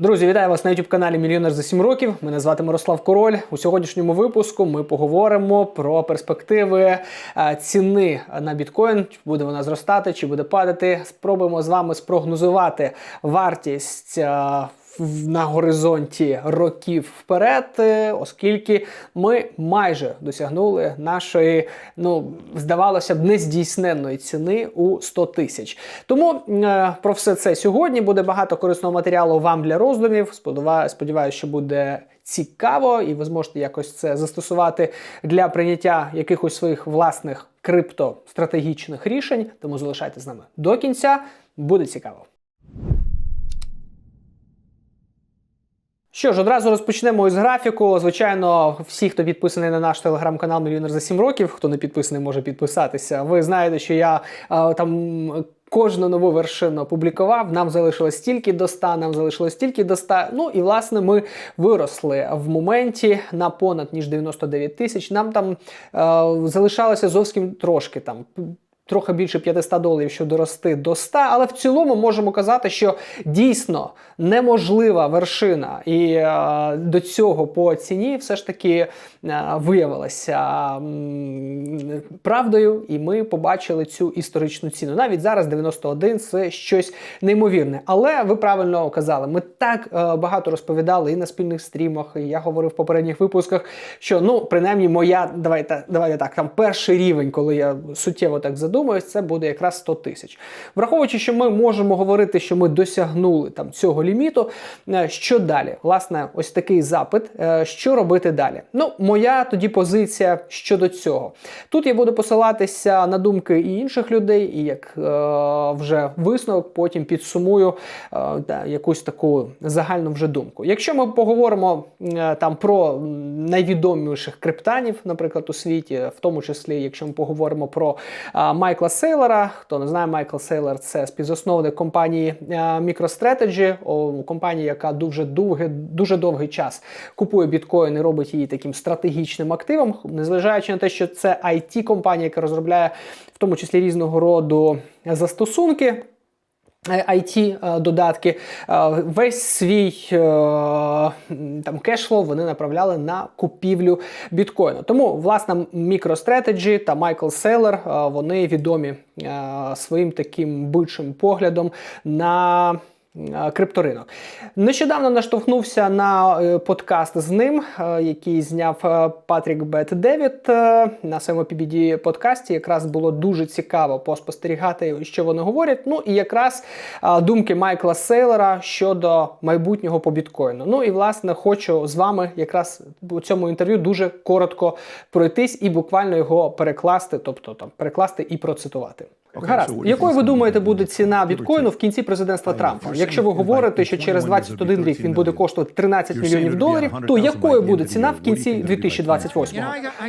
Друзі, вітаю вас на youtube каналі Мільйонер за 7 років. Мене звати Мирослав Король. У сьогоднішньому випуску ми поговоримо про перспективи е, ціни на біткоін. Чи буде вона зростати, чи буде падати. Спробуємо з вами спрогнозувати вартість. На горизонті років вперед, е, оскільки ми майже досягнули нашої, ну здавалося б, нездійсненної ціни у 100 тисяч. Тому е, про все це сьогодні буде багато корисного матеріалу вам для роздумів. Сподіваюся, що буде цікаво, і ви зможете якось це застосувати для прийняття якихось своїх власних криптостратегічних рішень. Тому залишайтесь з нами до кінця. Буде цікаво. Що ж, одразу розпочнемо із графіку. Звичайно, всі, хто підписаний на наш телеграм-канал Мільйонер за 7 років, хто не підписаний, може підписатися. Ви знаєте, що я е, там. Кожну нову вершину опублікував. Нам залишилось стільки до 100, нам залишилось стільки до 100. Ну і власне ми виросли в моменті на понад ніж 99 тисяч. Нам там е, залишалося зовсім трошки там. Трохи більше 500 доларів, щоб дорости до 100, але в цілому можемо казати, що дійсно неможлива вершина, і е, до цього по ціні все ж таки е, виявилася м, правдою, і ми побачили цю історичну ціну. Навіть зараз 91 це щось неймовірне. Але ви правильно казали, ми так е, багато розповідали і на спільних стрімах, і я говорив в попередніх випусках, що ну принаймні моя давайте, давайте так, там перший рівень, коли я суттєво так задумуюсь, це буде якраз 100 тисяч. Враховуючи, що ми можемо говорити, що ми досягнули там цього ліміту. е, Що далі? Власне, ось такий запит. е, Що робити далі? Ну, моя тоді позиція щодо цього. Тут я буду посилатися на думки і інших людей, і як е, вже висновок, потім підсумую е, да, якусь таку загальну вже думку. Якщо ми поговоримо е, там про найвідоміших криптанів, наприклад, у світі, в тому числі, якщо ми поговоримо про е, Майкла Сейлора, хто не знає, Майкл Сейлор це співзасновник компанії е, MicroStrategy, о, компанія, яка дуже довгий, дуже довгий час купує біткоін і робить її таким стратегічним активом, незважаючи на те, що це it компанія яка розробляє в тому числі різного роду застосунки. It додатки, Е, весь свій е, там кешфлоу вони направляли на купівлю біткоїну. Тому власне MicroStrategy та Майкл Сейлор е, вони відомі е, своїм таким бичим поглядом на е, крипторинок. Нещодавно наштовхнувся на е, подкаст з ним, е, який зняв е, Патрік Бет Девід е, на своєму PBD подкасті. Якраз було дуже цікаво поспостерігати, що вони говорять. Ну і якраз е, думки Майкла Сейлора щодо майбутнього по біткоїну. Ну і власне хочу з вами якраз у цьому інтерв'ю дуже коротко пройтись і буквально його перекласти, тобто там перекласти і процитувати. Гаразд, якою ви думаєте буде ціна біткоїну в кінці президентства Трампа? Якщо ви говорите, що через 21 рік він буде коштувати 13 мільйонів доларів, то якою буде ціна в кінці 2028?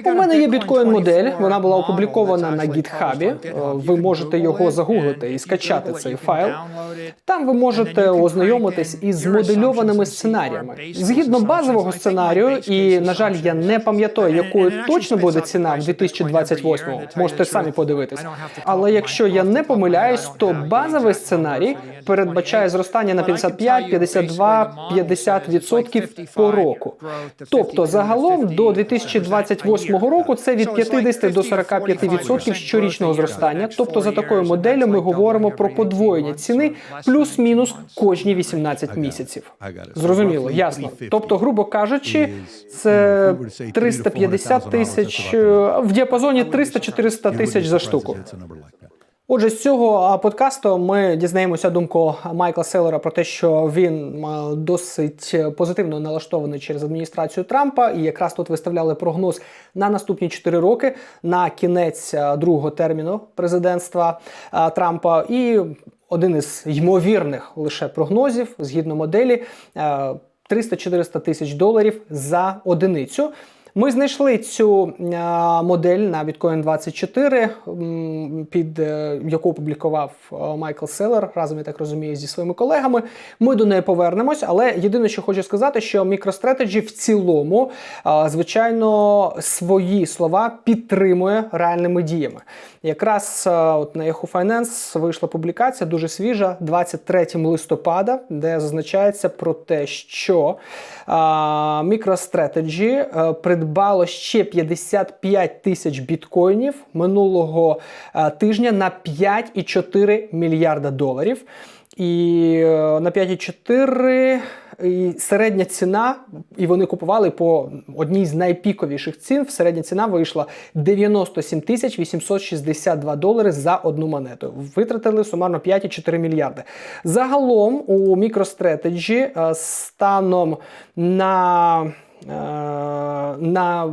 У мене є біткоін-модель, вона була опублікована на гітхабі. Ви можете його загуглити і скачати цей файл. Там ви можете ознайомитись із змодельованими сценаріями. Згідно базового сценарію, і на жаль, я не пам'ятаю, якою точно буде ціна в 2028-му. Можете самі подивитись. Але якщо я не помиляюсь, то базовий сценарій передбачає зростання на 55, 52, 50% по року. Тобто загалом до 2028 року це від 50 до 45% щорічного зростання. Тобто за такою моделлю ми говоримо про подвоєння ціни плюс-мінус кожні 18 місяців. Зрозуміло, ясно. Тобто, грубо кажучи, це 350 тисяч в діапазоні 300-400 тисяч за штуку. Отже, з цього подкасту ми дізнаємося думку Майкла Селера про те, що він досить позитивно налаштований через адміністрацію Трампа, і якраз тут виставляли прогноз на наступні 4 роки на кінець другого терміну президентства Трампа. І один із ймовірних лише прогнозів згідно моделі. а, 300-400 тисяч доларів за одиницю. Ми знайшли цю е, модель на Bitcoin 24, під е, яку опублікував е, Майкл Селер разом, я так розумію, зі своїми колегами. Ми до неї повернемось, але єдине, що хочу сказати, що MicroStrategy в цілому, звичайно, свої слова підтримує реальними діями. Якраз от на Yahoo Finance вийшла публікація дуже свіжа, 23 листопада, де зазначається про те, що MicroStrategy е, придбало ще 55 тисяч біткоїнів минулого е, тижня на 5,4 мільярда доларів. І е, на 5,4 і середня ціна, і вони купували по одній з найпіковіших цін. Середня ціна вийшла 97 тисяч 862 долари за одну монету. Витратили сумарно 5,4 мільярди. Загалом у MicroStrategy е, станом на, на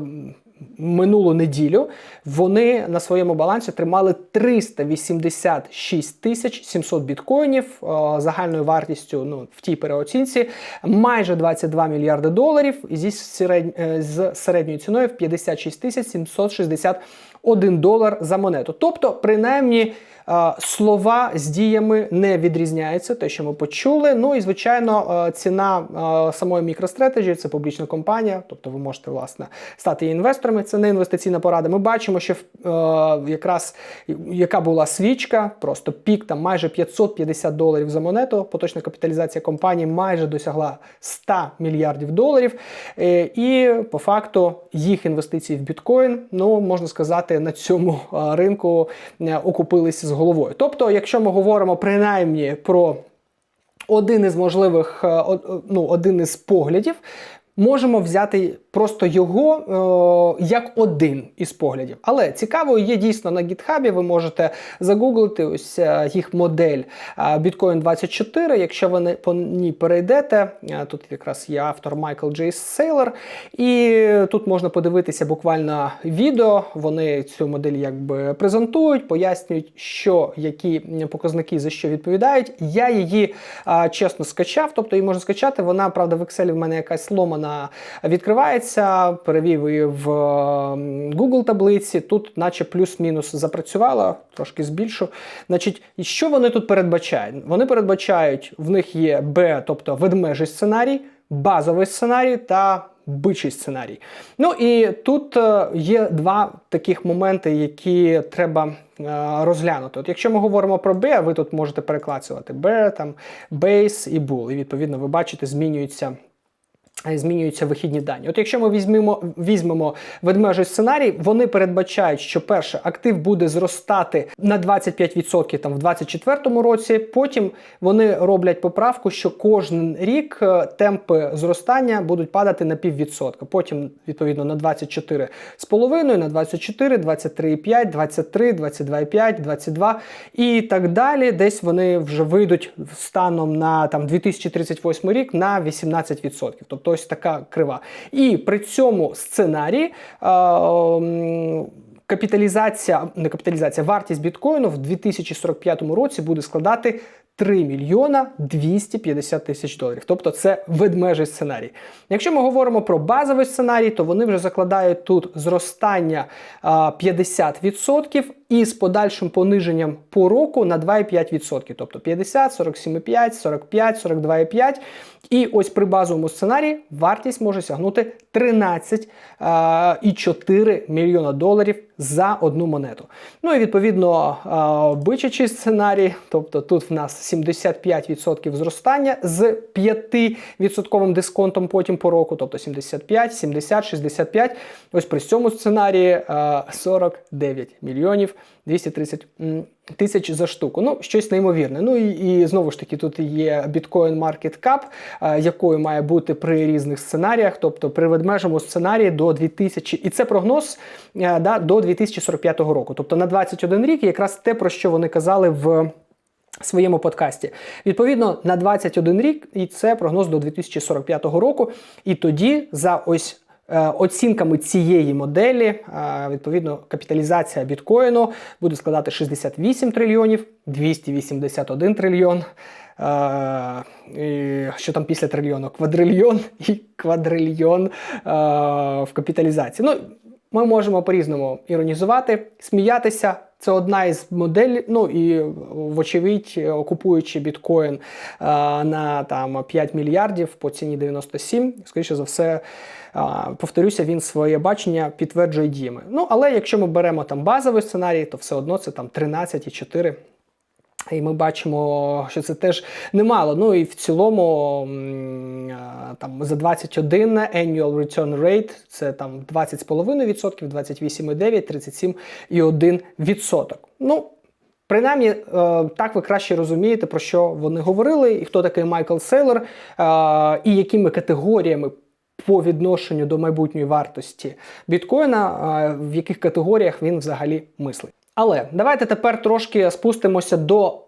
минулу неділю вони на своєму балансі тримали 386 тисяч 700 біткоїнів е, загальною вартістю ну, в тій переоцінці майже 22 мільярди доларів зі середнь, е, з середньою ціною в 56 тисяч 761 долар за монету. Тобто, принаймні. Е, Слова з діями не відрізняються, те, що ми почули. Ну і звичайно, е, ціна е, самої MicroStrategy – це публічна компанія, тобто ви можете власне стати інвесторами. Це не інвестиційна порада. Ми бачимо, що якраз яка була свічка, просто пік там майже 550 доларів за монету. Поточна капіталізація компанії майже досягла 100 мільярдів доларів. І по факту їх інвестиції в біткоін, ну можна сказати, на цьому ринку окупилися з головою. Тобто, якщо ми говоримо принаймні про один із можливих, е, ну, один із поглядів. Можемо взяти просто його е, як один із поглядів. Але цікаво є дійсно на гітхабі. Ви можете загуглити ось е, їх модель е, Bitcoin 24. Якщо ви по ній перейдете, е, тут якраз є автор Майкл Джей Сейлор, і тут можна подивитися буквально відео. Вони цю модель якби презентують, пояснюють, що які показники за що відповідають. Я її чесно скачав, тобто її можна скачати. Вона, правда, в Excel в мене якась сломана відкривається. Перевів її в ем, Google таблиці. Тут, наче плюс-мінус запрацювала, трошки збільшу. Значить, і що вони тут передбачають? Вони передбачають, в них є Б, тобто ведмежий сценарій, базовий сценарій та бичий сценарій. Ну і тут е, є два таких моменти, які треба е, розглянути. От якщо ми говоримо про Б, ви тут можете переклацувати Б, там Base і Bull. І відповідно ви бачите, змінюються. Е, Змінюються вихідні дані. От якщо ми візьмемо, візьмемо ведмежий сценарій, вони передбачають, що перше актив буде зростати на 25% там в 2024 році. Потім вони роблять поправку, що кожен рік е, темпи зростання будуть падати на піввідсотка. Потім відповідно на 24,5, на 24, 23,5, 23, 22,5, 22 і так далі. Десь вони вже вийдуть станом на там 2038 рік на 18%. Тобто ось така крива. І при цьому сценарії. е, Капіталізація, не капіталізація, вартість біткоїну в 2045 році буде складати 3 мільйона 250 тисяч доларів. Тобто це ведмежий сценарій. Якщо ми говоримо про базовий сценарій, то вони вже закладають тут зростання а, 50% і з подальшим пониженням по року на 2,5%. Тобто 50, 47,5, 45, 42,5. І ось при базовому сценарії вартість може сягнути 13,4 мільйона доларів за одну монету. Ну і відповідно бичачий сценарій, тобто тут в нас 75% зростання з 5% дисконтом потім по року, тобто 75, 70, 65. Ось при цьому сценарії 49 мільйонів 230 тисяч за штуку. Ну, щось неймовірне. Ну і, і знову ж таки, тут є Bitcoin Market Cap, якою має бути при різних сценаріях, тобто при ведмежому сценарії до 2000, і це прогноз е, да, до 2045 року. Тобто на 21 рік якраз те, про що вони казали в. Своєму подкасті відповідно на 21 рік, і це прогноз до 2045 року. І тоді за ось е, оцінками цієї моделі, е, відповідно, капіталізація біткоїну буде складати 68 трильйонів, 281 трильйон. Е, що там після трильйону? Квадрильйон і квадрильйон в капіталізації. Ну, ми можемо по-різному іронізувати, сміятися. Це одна із моделей, ну і вочевидь, окупуючи біткоін е, на там 5 мільярдів по ціні 97, скоріше за все, е, повторюся, він своє бачення підтверджує діями. Ну, але якщо ми беремо там базовий сценарій, то все одно це там 13,4 і ми бачимо, що це теж немало. Ну і в цілому там за 21 annual return rate це там 20,5%, 28,9%, 37,1%. Ну, Принаймні, е, так ви краще розумієте, про що вони говорили, і хто такий Майкл Сейлор, е, і якими категоріями по відношенню до майбутньої вартості біткоїна, е, в яких категоріях він взагалі мислить. Але давайте тепер трошки спустимося до,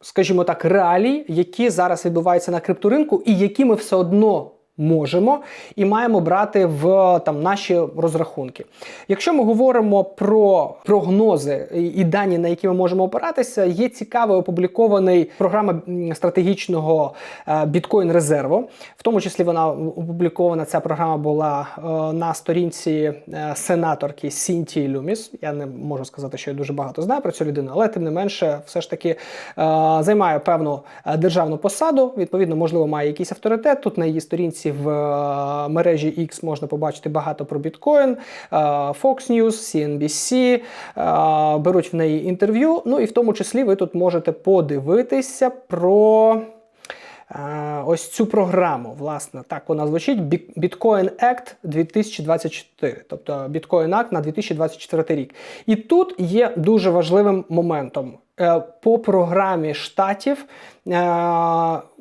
скажімо так, реалій, які зараз відбуваються на крипторинку, і які ми все одно можемо і маємо брати в там наші розрахунки. Якщо ми говоримо про прогнози і, дані, на які ми можемо опиратися, є цікавий опублікований програма стратегічного е, біткоін резерву. В тому числі вона опублікована. Ця програма була е, на сторінці е, сенаторки Сінтії Люміс. Я не можу сказати, що я дуже багато знаю про цю людину, але тим не менше, все ж таки займає певну державну посаду. Відповідно, можливо, має якийсь авторитет. Тут на її сторінці в е, мережі X можна побачити багато про біткоін, е, Fox News, CNBC, е, беруть в неї інтерв'ю. Ну і в тому числі ви тут можете подивитися про. Ось цю програму, власне, так вона звучить Bitcoin Act 2024, тобто Bitcoin Act на 2024 рік. І тут є дуже важливим моментом. Е, По програмі штатів, е,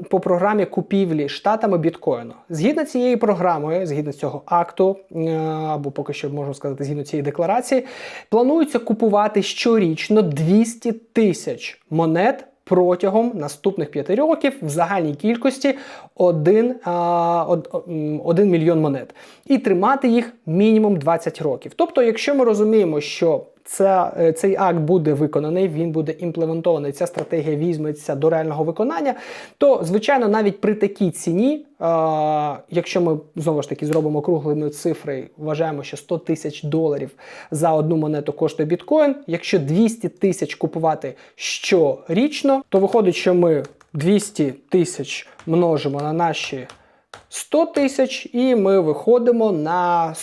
по програмі купівлі штатами біткоїну. Згідно цієї програми, згідно цього акту, е, або поки що можна сказати, згідно цієї декларації, планується купувати щорічно 200 тисяч монет протягом наступних п'яти років в загальній кількості 1, а, од- о- м, 1 мільйон монет і тримати їх мінімум 20 років. Тобто, якщо ми розуміємо, що це, е, цей акт буде виконаний, він буде імплементований, ця стратегія візьметься до реального виконання, то звичайно, навіть при такій ціні, е, якщо ми знову ж таки зробимо круглими цифри, вважаємо, що 100 тисяч доларів за одну монету коштує біткоін. Якщо 200 тисяч купувати щорічно, то виходить, що ми 200 тисяч множимо на наші 100 тисяч, і ми виходимо на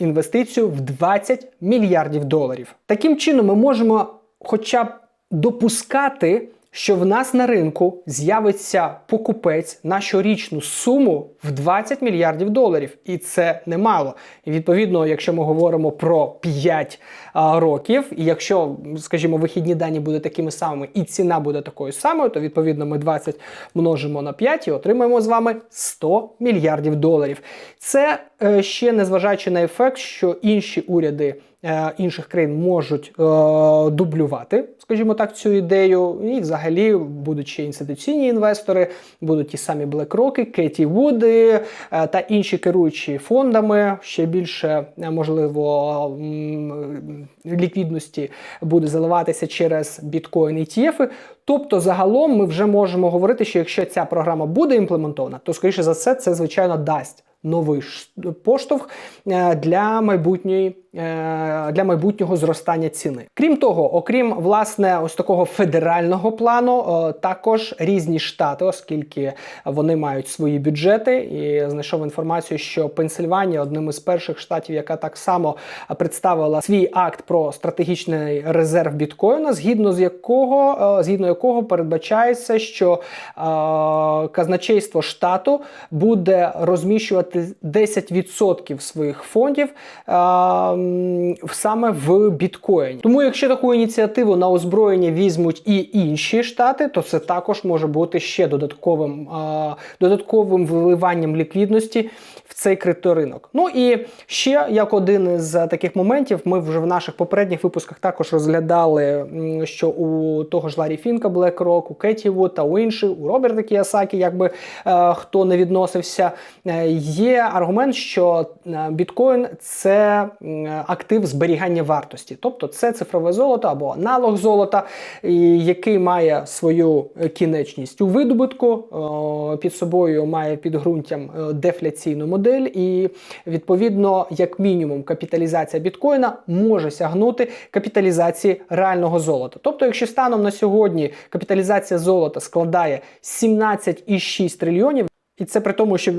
інвестицію в 20 мільярдів доларів. Таким чином, ми можемо хоча б допускати, що в нас на ринку з'явиться покупець на щорічну суму в 20 мільярдів доларів, і це немало. І відповідно, якщо ми говоримо про 5 а, років, і якщо, скажімо, вихідні дані будуть такими самими, і ціна буде такою самою, то відповідно ми 20 множимо на 5 і отримаємо з вами 100 мільярдів доларів. Це е, ще незважаючи на ефект, що інші уряди. е, Інших країн можуть е, дублювати, скажімо так, цю ідею, і взагалі будуть ще інституційні інвестори, будуть ті самі BlackRock, Кеті Вуди е, та інші керуючі фондами. Ще більше е, можливо ліквідності буде заливатися через біткоін ETF. Тобто, загалом ми вже можемо говорити, що якщо ця програма буде імплементована, то скоріше за все це звичайно дасть новий поштовх е, для майбутньої для майбутнього зростання ціни. Крім того, окрім власне ось такого федерального плану, е, також різні штати, оскільки вони мають свої бюджети, і знайшов інформацію, що Пенсильванія одним із перших штатів, яка так само представила свій акт про стратегічний резерв біткоїна, згідно з якого е, згідно якого передбачається, що е, казначейство штату буде розміщувати 10% своїх фондів е, саме в біткоїні. Тому, якщо таку ініціативу на озброєння візьмуть і інші штати, то це також може бути ще додатковим, е, додатковим виливанням ліквідності в цей крипторинок. Ну і ще як один із таких моментів, ми вже в наших попередніх випусках також розглядали, що у того ж Ларі Фінка BlackRock, у Кеті та у інших, у Роберта Кіосакі, якби е, хто не відносився, е, є аргумент, що е, біткоін це актив зберігання вартості, тобто це цифрове золото або аналог золота, який має свою е, кінечність у видобутку, е, під собою має підґрунтям е, дефляційну модель, і відповідно, як мінімум, капіталізація біткоїна може сягнути капіталізації реального золота. Тобто, якщо станом на сьогодні капіталізація золота складає 17,6 трильйонів. І це при тому, що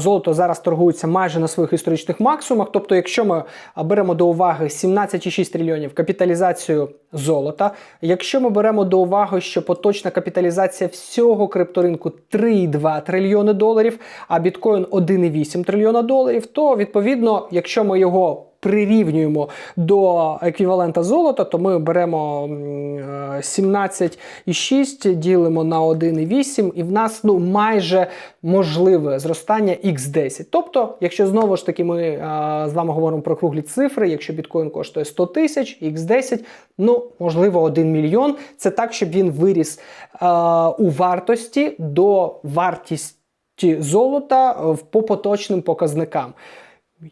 золото зараз торгується майже на своїх історичних максимумах. Тобто, якщо ми беремо до уваги 17,6 трильйонів капіталізацію золота, якщо ми беремо до уваги, що поточна капіталізація всього крипторинку 3,2 трильйони доларів, а біткоін 1,8 трильйона доларів, то відповідно, якщо ми його прирівнюємо до еквівалента золота, то ми беремо е, 17,6, ділимо на 1,8, і в нас ну, майже можливе зростання x10. Тобто, якщо знову ж таки ми е, з вами говоримо про круглі цифри, якщо біткоін коштує 100 тисяч, x10, ну можливо 1 мільйон. Це так, щоб він виріс е, у вартості до вартості золота е, в- по поточним показникам.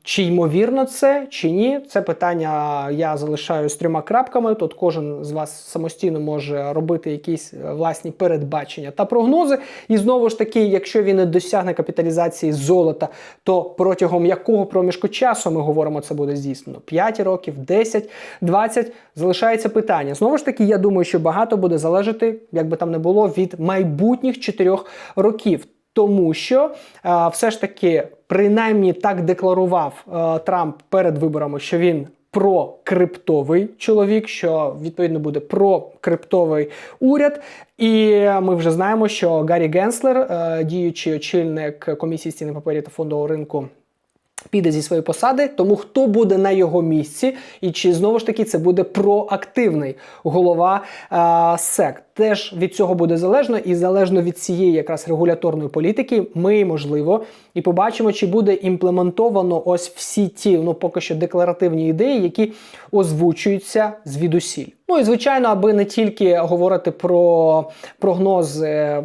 Чи ймовірно це, чи ні, це питання я залишаю з трьома крапками. Тут кожен з вас самостійно може робити якісь е, власні передбачення та прогнози. І знову ж таки, якщо він не досягне капіталізації золота, то протягом якого проміжку часу ми говоримо, це буде здійснено? 5 років, 10, 20, залишається питання. Знову ж таки, я думаю, що багато буде залежати, як би там не було, від майбутніх 4 років. Тому що е, все ж таки, принаймні так декларував е, Трамп перед виборами, що він прокриптовий чоловік, що відповідно буде прокриптовий уряд. І ми вже знаємо, що Гаррі Генслер, е, діючий очільник комісії з цінних паперів та фондового ринку. Піде зі своєї посади, тому хто буде на його місці, і чи знову ж таки це буде проактивний голова е, СЕК. Теж від цього буде залежно, і залежно від цієї якраз регуляторної політики, ми можливо і побачимо, чи буде імплементовано ось всі ті, ну поки що декларативні ідеї, які озвучуються звідусіль. Ну і звичайно, аби не тільки говорити про прогнози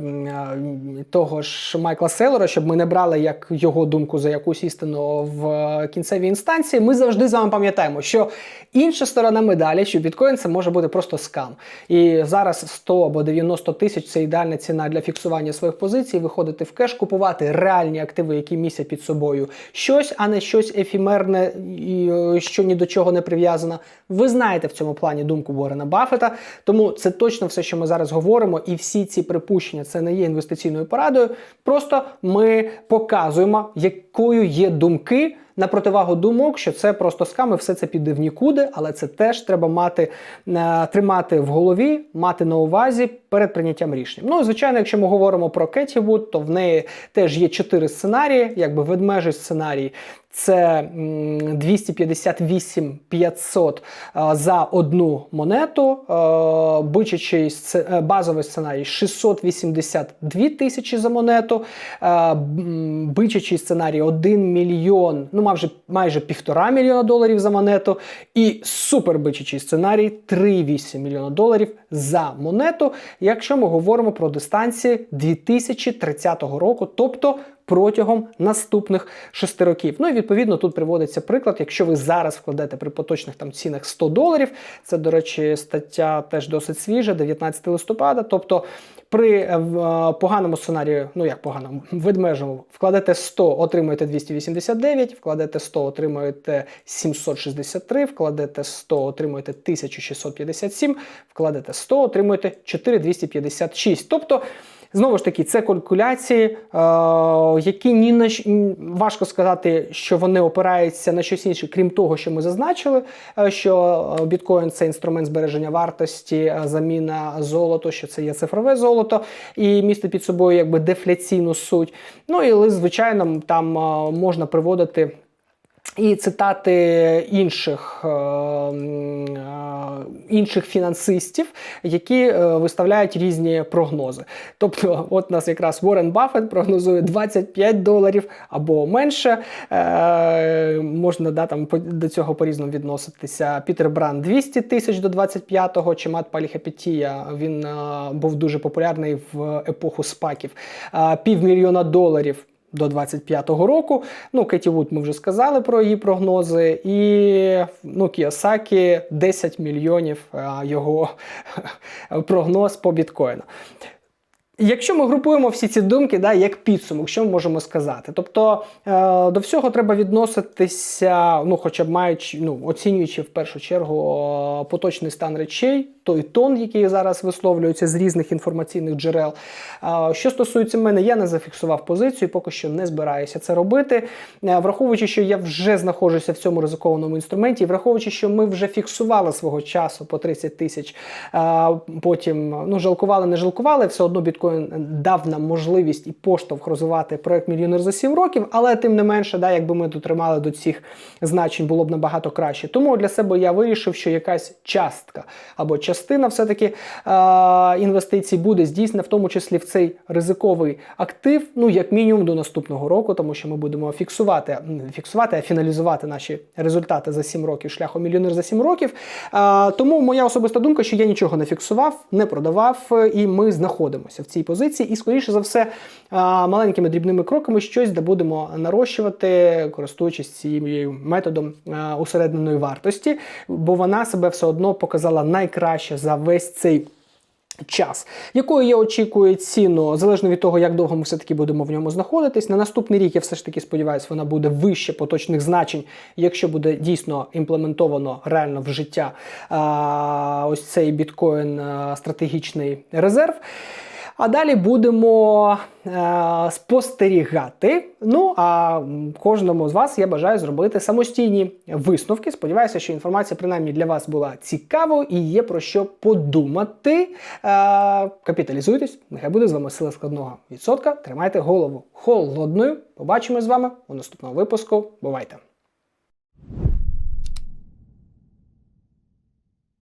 того ж Майкла Селера, щоб ми не брали як його думку за якусь істину в кінцевій інстанції. Ми завжди з вами пам'ятаємо, що інша сторона медалі, що біткоін це може бути просто скам. І зараз 100 або 90 тисяч це ідеальна ціна для фіксування своїх позицій, виходити в кеш, купувати реальні активи, які містять під собою щось, а не щось ефімерне, е, що ні до чого не прив'язано. Ви знаєте в цьому плані думку Борена Баффета, тому це точно все, що ми зараз говоримо, і всі ці припущення це не є інвестиційною порадою. Просто ми показуємо, якою є думки. На противагу думок, що це просто сками, все це піде в нікуди, але це теж треба мати е, тримати в голові, мати на увазі перед прийняттям рішень. Ну, звичайно, якщо ми говоримо про Кеті Вуд, то в неї теж є чотири сценарії, якби ведмежий сценарій. Це м, 258 500 е, за одну монету. Бичачий е, базовий сценарій 682 тисячі за монету. Бичачий сценарій 1 мільйон, ну майже майже півтора мільйона доларів за монету. І супербичачий сценарій 3,8 мільйона доларів за монету, якщо ми говоримо про дистанції 2030 року, тобто протягом наступних шести років. Ну і відповідно тут приводиться приклад, якщо ви зараз вкладете при поточних там цінах 100 доларів, це, до речі, стаття теж досить свіжа, 19 листопада. Тобто при е, е, поганому сценарії, ну як поганому, ведмежому, вкладете 100, отримуєте 289, вкладете 100, отримуєте 763, вкладете 100, отримуєте 1657, вкладете 100, отримуєте 4256. Тобто Знову ж таки, це калькуляції, е, які ні на важко сказати, що вони опираються на щось інше, крім того, що ми зазначили, е, що е, біткоін це інструмент збереження вартості, заміна золоту, що це є цифрове золото, і містить під собою якби дефляційну суть. Ну і звичайно, там можна приводити. І цитати інших, е, е, інших фінансистів, які е, виставляють різні прогнози. Тобто, от у нас якраз Уоррен Баффет прогнозує 25 доларів або менше. Можна да, там, до цього по-різному відноситися. Пітер Бран 200 тисяч до 25-го, чи Мат Паліхапетія, він був дуже популярний в епоху спаків. Півмільйона доларів до 25-го року. Ну, Кеті Вуд ми вже сказали про її прогнози. І ну, Кіосакі 10 мільйонів його прогноз по біткоїну. Якщо ми групуємо всі ці думки, да, як підсумок, що ми можемо сказати? Тобто е, до всього треба відноситися, ну, хоча б маючи, ну, оцінюючи в першу чергу е, поточний стан речей, той тон, який зараз висловлюється з різних інформаційних джерел. Е, що стосується мене, я не зафіксував позицію, поки що не збираюся це робити. Е, враховуючи, що я вже знаходжуся в цьому ризикованому інструменті, і враховуючи, що ми вже фіксували свого часу по 30 тисяч, е, потім ну, жалкували, не жалкували, все одно біткоін дав нам можливість і поштовх розвивати проект мільйонер за 7 років, але тим не менше, да, якби ми дотримали до цих значень, було б набагато краще. Тому для себе я вирішив, що якась частка або частина все-таки е, інвестицій буде здійснена, в тому числі в цей ризиковий актив, ну як мінімум до наступного року, тому що ми будемо фіксувати, фіксувати, а фіналізувати наші результати за 7 років шляхом мільйонер за 7 років. Е, тому моя особиста думка, що я нічого не фіксував, не продавав, е, і ми знаходимося в цій позиції. І, скоріше за все, маленькими дрібними кроками щось де будемо нарощувати, користуючись цією методом усередненої вартості, бо вона себе все одно показала найкраще за весь цей. Час, якою я очікую ціну, залежно від того, як довго ми все-таки будемо в ньому знаходитись. На наступний рік я все ж таки сподіваюся, вона буде вище поточних значень, якщо буде дійсно імплементовано реально в життя а, ось цей біткоін стратегічний резерв. А далі будемо е, спостерігати. Ну а кожному з вас я бажаю зробити самостійні висновки. Сподіваюся, що інформація принаймні для вас була цікавою і є про що подумати. Е, капіталізуйтесь, нехай буде з вами сила складного відсотка. Тримайте голову холодною. Побачимо з вами у наступному випуску. Бувайте!